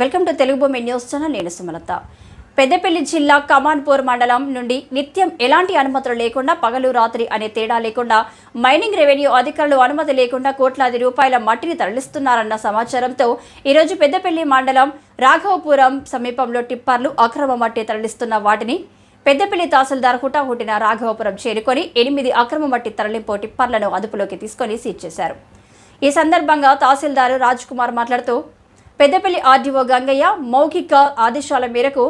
Welcome to Telugu భూమి news channel నేను సుమలత. పెద్దపల్లి జిల్లా కమాన్పూర్ మండలం నుండి నిత్యం ఎలాంటి అనుమతులు లేకుండా పగలు రాత్రి అనే తేడా లేకుండా మైనింగ్ రెవెన్యూ అధికారులు అనుమతి లేకుండా కోట్లాది రూపాయల మట్టిని తరలిస్తున్నారన్న సమాచారంతో ఈరోజు పెద్దపల్లి మండలం రాఘవపురం సమీపంలో టిప్పర్లు అక్రమ మట్టి తరలిస్తున్న వాటిని పెద్దపల్లి తహసీల్దార్ హుటాహుటిన రాఘవపురం చేరుకొని ఎనిమిది అక్రమ మట్టి తరలింపు టిప్పర్లను అదుపులోకి తీసుకొని సీజ్ చేశారు. ఈ సందర్భంగా తహసీల్దారు రాజ్ కుమార్ మాట్లాడుతూ పెద్దపల్లి ఆర్డీఓ గంగయ్య మౌఖిక ఆదేశాల మేరకు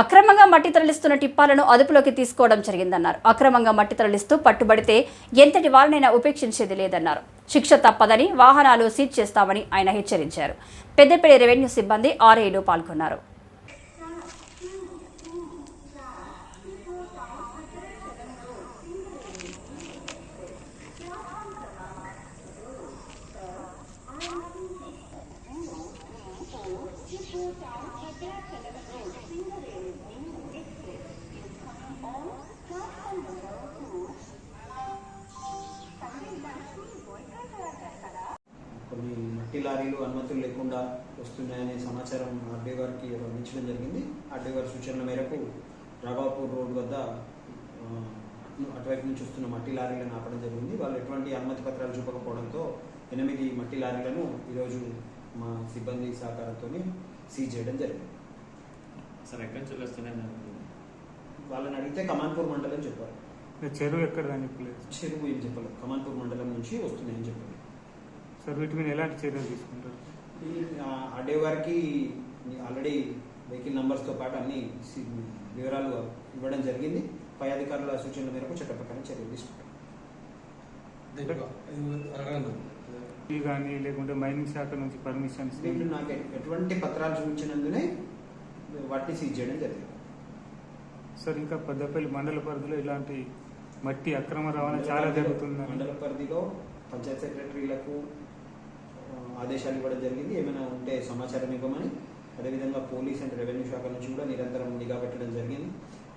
అక్రమంగా మట్టి తరలిస్తున్న టిప్పాలను అదుపులోకి తీసుకోవడం జరిగిందన్నారు. అక్రమంగా మట్టి తరలిస్తూ పట్టుబడితే ఎంతటి వారినైనా ఉపేక్షించేది లేదన్నారు. శిక్ష తప్పదని వాహనాలు సీజ్ చేస్తామని ఆయన హెచ్చరించారు. పెద్దపల్లి రెవెన్యూ సిబ్బంది ఆర్ఐలు పాల్గొన్నారు. కొన్ని మట్టి లారీలు అనుమతులు లేకుండా వస్తున్నాయనే సమాచారం ఆర్డీ గారికి అందించడం జరిగింది. ఆర్డీ గారి సూచనల మేరకు రాబాపూర్ రోడ్ వద్ద అటువైపు నుంచి వస్తున్న మట్టి లారీలను ఆపడం జరిగింది. వాళ్ళు ఎటువంటి అనుమతి పత్రాలు చూపకపోవడంతో ఎనిమిది మట్టి లారీలను ఈరోజు మా సిబ్బంది సహకారంతో సీజ్ చేయడం జరిగింది. సార్ ఎక్కడి నుంచి వస్తున్నాయి వాళ్ళని అడిగితే కమాన్పూర్ మండలం చెప్పారు. చెరువు ఎక్కడ దాని ప్లేస్ చెరువు ఏం చెప్పలేదు కమాన్పూర్ మండలం నుంచి వస్తున్నాయని చెప్పారు. సార్ వీటి మీద ఎలాంటి చర్యలు తీసుకుంటారు? ఈ అడే వారికి ఆల్రెడీ వెహికల్ నంబర్స్తో పాటు అన్ని వివరాలు ఇవ్వడం జరిగింది. పై అధికారుల సూచనల మేరకు చట్ట ప్రకారం చర్యలు తీసుకుంటాం ఈ కానీ లేకుంటే మైనింగ్ శాఖ నుంచి పర్మిషన్స్ వీళ్ళు నాకు ఎటువంటి పత్రాలు చూపించినందునే వాటిని సీజ్ చేయడం జరిగింది. సార్ ఇంకా పెద్దపల్లి మండల పరిధిలో ఇలాంటి మట్టి అక్రమ రవాణా చాలా జరుగుతుంది మండల పరిధిలో పంచాయత్ సెక్రటరీలకు ఆదేశాలు ఇవ్వడం జరిగింది. ఏమైనా ఉంటే సమాచారం ఇవ్వమని అదేవిధంగా పోలీస్ అండ్ రెవెన్యూ శాఖ నుంచి కూడా నిరంతరం నిఘా పెట్టడం జరిగింది.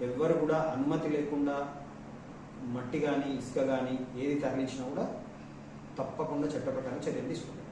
ఎవ్వరు కూడా అనుమతి లేకుండా మట్టి కానీ ఇసుక కానీ ఏది తరలించినా కూడా తప్పకుండా చట్ట చర్యలు తీసుకుంటాం